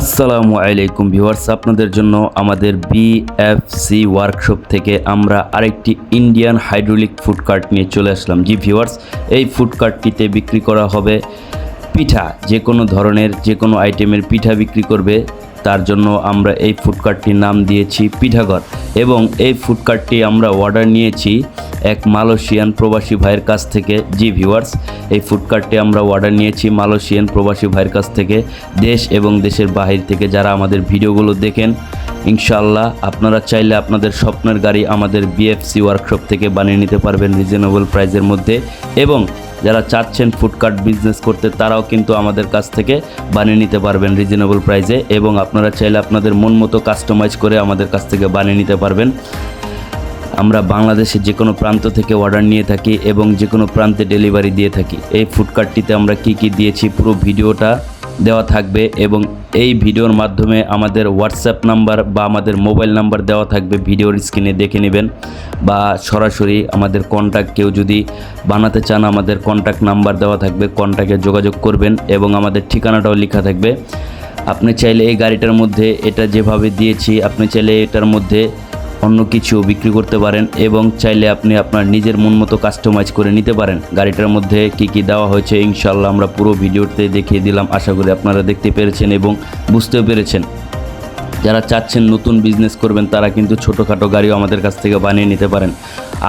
আসসালামু আলাইকুম ভিউয়ার্স, আপনাদের জন্য আমাদের বিএফসি ওয়ার্কশপ থেকে আমরা আরেকটি ইন্ডিয়ান হাইড্রোলিক ফুড কার্ট নিয়ে চলে আসলাম। জি ভিউয়ার্স, এই ফুড কার্টটিতে বিক্রি করা হবে পিঠা যে কোনো ধরনের যে কোনো আইটেমের পিঠা বিক্রি করবে। তার জন্য আমরা এই ফুডকার্টটির নাম দিয়েছি পিঠাঘর এবং এই ফুডকার্টটি আমরা অর্ডার নিয়েছি এক মালয়েশিয়ান প্রবাসী ভাইয়ের কাছ থেকে। জি ভিউয়ার্স, এই ফুডকার্টটি আমরা অর্ডার নিয়েছি মালয়েশিয়ান প্রবাসী ভাইয়ের কাছ থেকে। দেশ এবং দেশের বাহির থেকে যারা আমাদের ভিডিওগুলো দেখেন, ইনশাআল্লাহ আপনারা চাইলে আপনাদের স্বপ্নের গাড়ি আমাদের বিএফসি ওয়ার্কশপ থেকে বানিয়ে নিতে পারবেন রিজনেবল প্রাইজের মধ্যে। এবং যারা চাচ্ছেন ফুডকার্ট বিজনেস করতে, তারাও কিন্তু আমাদের কাছ থেকে বানিয়ে নিতে পারবেন রিজনেবল প্রাইসে এবং আপনারা চাইলে আপনাদের মন মতো কাস্টমাইজ করে আমাদের কাছ থেকে বানিয়ে নিতে পারবেন। আমরা বাংলাদেশের যে কোনো প্রান্ত থেকে অর্ডার নিয়ে থাকি এবং যে কোনো প্রান্তে ডেলিভারি দিয়ে থাকি। এই ফুডকার্টটিতে আমরা কি কি দিয়েছি, পুরো ভিডিওটা দেওয়া থাকবে এবং এই ভিডিওর মাধ্যমে আমাদের হোয়াটসঅ্যাপ নাম্বার বা আমাদের মোবাইল নাম্বার দেওয়া থাকবে ভিডিওর স্ক্রিনে দেখে নেবেন বা সরাসরি আমাদের কন্ট্যাক্ট কেউ যদি বানাতে চান, আমাদের কন্ট্যাক্ট নাম্বার দেওয়া থাকবে কন্ট্যাক্টে যোগাযোগ করবেন এবং আমাদের ঠিকানাটাও লেখা থাকবে। আপনি চাইলে এই গাড়িটার মধ্যে এটা যেভাবে দিয়েছি, আপনি চাইলে এটার মধ্যে অন্য কিছুও বিক্রি করতে পারেন এবং চাইলে আপনি আপনার নিজের মন মতো কাস্টমাইজ করে নিতে পারেন। গাড়িটার মধ্যে কি কি দেওয়া হয়েছে ইনশাল্লাহ আমরা পুরো ভিডিওতে দেখিয়ে দিলাম। আশা করি আপনারা দেখতে পেরেছেন এবং বুঝতেও পেরেছেন। যারা চাচ্ছেন নতুন বিজনেস করবেন, তারা কিন্তু ছোটোখাটো গাড়িও আমাদের কাছ থেকে বানিয়ে নিতে পারেন।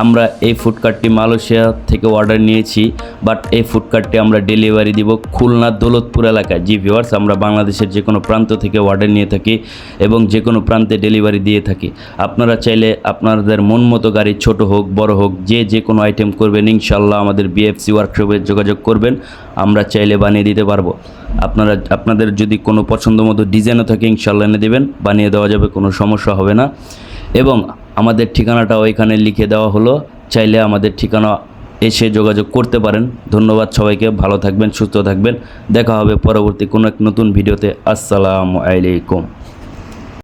আমরা এই ফুডকার্টটি মালয়েশিয়া থেকে অর্ডার নিয়েছি বাট এই ফুডকার্টটি আমরা ডেলিভারি দিব খুলনা দৌলতপুর এলাকায়। জি ভিওয়ার্স আমরা বাংলাদেশের যে কোনো প্রান্ত থেকে অর্ডার নিয়ে থাকি এবং যে কোনো প্রান্তে ডেলিভারি দিয়ে থাকি। আপনারা চাইলে আপনাদের মন মতো গাড়ি, ছোট হোক, বড় হোক, যে যে কোনো আইটেম করবেন ইনশাল্লাহ আমাদের বিএফসি ওয়ার্কশপে যোগাযোগ করবেন, আমরা চাইলে বানিয়ে দিতে পারব। আপনারা, আপনাদের যদি কোনো পছন্দ মতো ডিজাইনও থাকে ইনশাল্লাহ এনে দেবেন, বানিয়ে দেওয়া যাবে, কোনো সমস্যা হবে না। এবং আমাদের ঠিকানাটা ওইখানে লিখে দেওয়া হলো। চাইলে আমাদের ঠিকানা এসে যোগাযোগ করতে পারেন। ধন্যবাদ সবাইকে, ভালো থাকবেন, সুস্থ থাকবেন। দেখা হবে পরবর্তী কোনো এক নতুন ভিডিওতে। আসসালামু আলাইকুম।